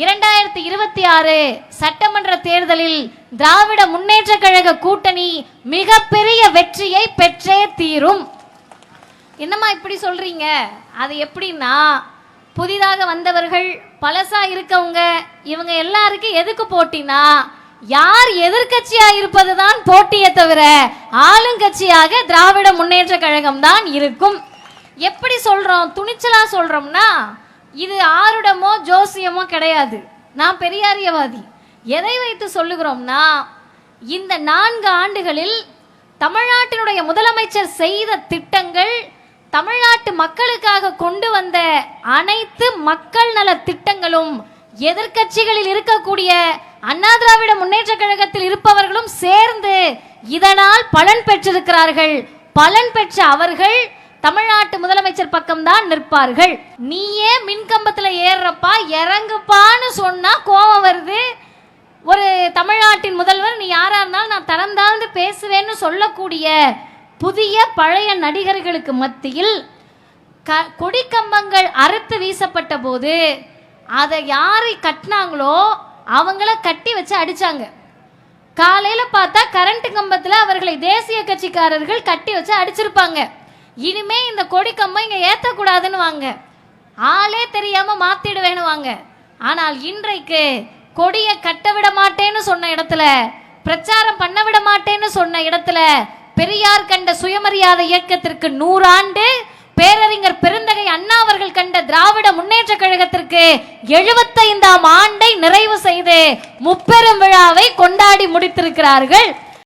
இரண்டாயிரத்தி இருபத்தி ஆறு சட்டமன்ற தேர்தலில் திராவிட முன்னேற்ற கழக கூட்டணி மிகப்பெரிய வெற்றியை பெற்றே தீரும். என்னம்மா இப்படி சொல்றீங்க? அது எப்படின்னா புதிதாக வந்தவர்கள் பழசா இருக்கவங்க இவங்க எல்லாருக்கும் எதுக்கு போட்டினா யார் எதிர்க்கட்சியா இருப்பதுதான் போட்டியே தவிர ஆளுங்கட்சியாக திராவிட முன்னேற்ற கழகம் தான் இருக்கும். எப்படி சொல்றோம்? துணிச்சலா சொல்றோம்னா இது ஆருடமோ ஜோசியமோ கிடையாது. நான் பெரியாரியவாதி. எதை வைத்து சொல்லுகிறோம்னா இந்த நான்கு ஆண்டுகளில் தமிழ்நாட்டினுடைய முதலமைச்சர் செய்த திட்டங்கள் தமிழ்நாட்டு மக்களுக்காக கொண்டு வந்த அனைத்து மக்கள் நல திட்டங்களும் எதிர்க்கட்சிகளில் இருக்கக்கூடிய அண்ணா திராவிட முன்னேற்ற கழகத்தில் இருப்பவர்களும் சேர்ந்து இதனால் பலன் பெற்றிருக்கிறார்கள். பலன் பெற்ற அவர்கள் தமிழ்நாட்டு முதலமைச்சர் பக்கம்தான் நிற்பார்கள். நீயே மின்கம்பத்தில் ஏறுறப்பா இறங்குப்பான்னு சொன்னா கோபம் வருது. ஒரு தமிழ்நாட்டின் முதல்வர் நீ யாரா இருந்தாலும் நான் தரம் தாழ்ந்து பேசுவேன்னு சொல்லக்கூடிய புதிய பழைய நடிகர்களுக்கு மத்தியில் க கொடிக்கம்பங்கள் அறுத்து வீசப்பட்ட போது அதை யாரை கட்டினாங்களோ அவங்கள கட்டி வச்சு அடிச்சாங்க. காலையில் பார்த்தா கரண்ட் கம்பத்தில் அவர்களை தேசிய கட்சிக்காரர்கள் கட்டி வச்சு அடிச்சிருப்பாங்க. இனிமே இந்த கொடி கம்பம் இங்கே ஏற்றக்கூடாதுன்னு வாங்க. ஆளே தெரியாம மாத்திடுவேன்னு வாங்க. ஆனால் இன்றைக்கு கொடியை கட்ட விட மாட்டேன்னு சொன்ன இடத்துல பிரச்சாரம் பண்ண விட மாட்டேன்னு சொன்ன இடத்துல பெரியார் கண்ட சுயமரியாதை இயக்கத்திற்கு நூறாண்டு பேரறிஞர் பெருந்தகை அண்ணா அவர்கள் கண்ட திராவிட முன்னேற்ற கழகத்திற்கு எழுபத்தைந்தாம் ஆண்டை நிறைவு செய்து முப்பெரும் விழாவை கொண்டாடி முடித்திருக்கிறார்கள்.